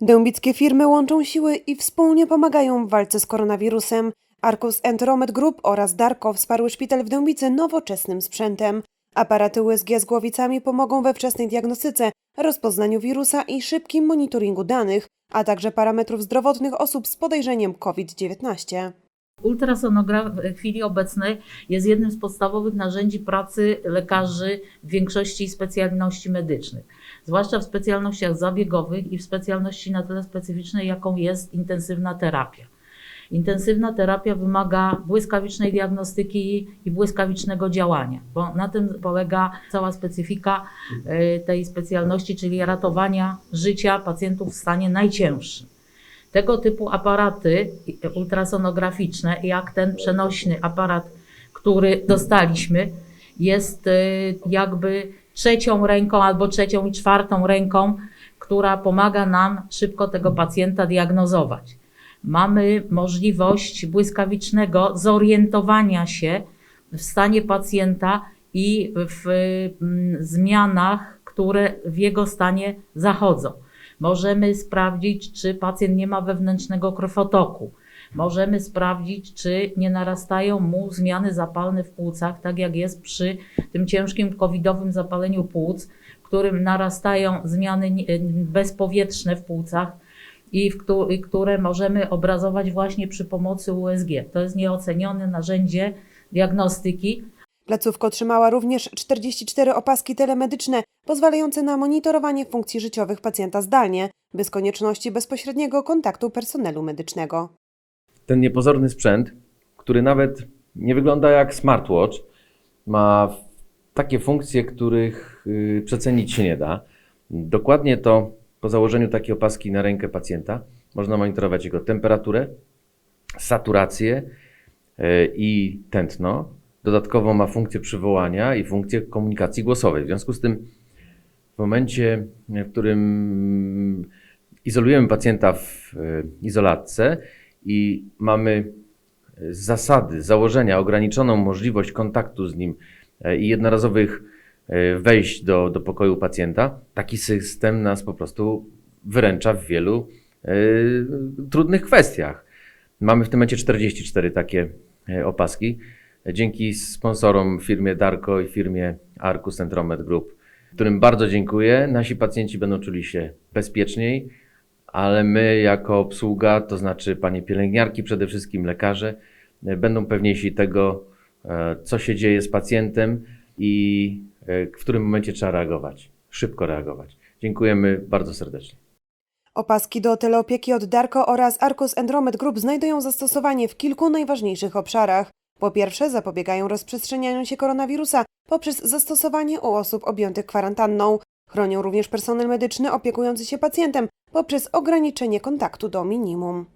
Dębickie firmy łączą siły i wspólnie pomagają w walce z koronawirusem. Arcus Enteromed Group oraz Darko wsparły szpital w Dębicy nowoczesnym sprzętem. Aparaty USG z głowicami pomogą we wczesnej diagnostyce, rozpoznaniu wirusa i szybkim monitoringu danych, a także parametrów zdrowotnych osób z podejrzeniem COVID-19. Ultrasonograf w chwili obecnej jest jednym z podstawowych narzędzi pracy lekarzy w większości specjalności medycznych, zwłaszcza w specjalnościach zabiegowych i w specjalności na tyle specyficznej, jaką jest intensywna terapia. Intensywna terapia wymaga błyskawicznej diagnostyki i błyskawicznego działania, bo na tym polega cała specyfika e, tej specjalności, czyli ratowania życia pacjentów w stanie najcięższym. Tego typu aparaty ultrasonograficzne, jak ten przenośny aparat, który dostaliśmy, jest y, jakby trzecią ręką albo trzecią i czwartą ręką, która pomaga nam szybko tego pacjenta diagnozować. Mamy możliwość błyskawicznego zorientowania się w stanie pacjenta i w mm, zmianach, które w jego stanie zachodzą. Możemy sprawdzić, czy pacjent nie ma wewnętrznego krwotoku. Możemy sprawdzić, czy nie narastają mu zmiany zapalne w płucach, tak jak jest przy tym ciężkim covidowym zapaleniu płuc, w którym narastają zmiany bezpowietrzne w płucach i, w, które możemy obrazować właśnie przy pomocy USG. To jest nieocenione narzędzie diagnostyki, Placówka otrzymała również 44 opaski telemedyczne, pozwalające na monitorowanie funkcji życiowych pacjenta zdalnie, bez konieczności bezpośredniego kontaktu personelu medycznego. ten niepozorny sprzęt, który nawet nie wygląda jak smartwatch, ma takie funkcje, których y, przecenić się nie da. Dokładnie to po założeniu takiej opaski na rękę pacjenta można monitorować jego temperaturę, saturację y, i tętno. Dodatkowo ma funkcję przywołania i funkcję komunikacji głosowej. W związku z tym w momencie, w którym izolujemy pacjenta w y, izolatce i mamy z zasady, z założenia ograniczoną możliwość kontaktu z nim e, i jednorazowych e, wejść do, do pokoju pacjenta, taki system nas po prostu wyręcza w wielu e, trudnych kwestiach. Mamy w tym momencie 44 takie e, opaski. Dzięki sponsorom firmie Darko i firmie Arcus Centromed Group, którym bardzo dziękuję. Nasi pacjenci będą czuli się bezpieczniej, ale my jako obsługa, to znaczy panie pielęgniarki, przede wszystkim lekarze, e, będą pewniejsi tego, e, co się dzieje z pacjentem i e, w którym momencie trzeba reagować, szybko reagować. Dziękujemy bardzo serdecznie. Opaski do teleopieki od Darko oraz Arcus Andromed Group znajdują zastosowanie w kilku najważniejszych obszarach. Po pierwsze, zapobiegają rozprzestrzenianiu się koronawirusa poprzez zastosowanie u osób objętych kwarantanną. Chronią również personel medyczny opiekujący się pacjentem poprzez ograniczenie kontaktu do minimum.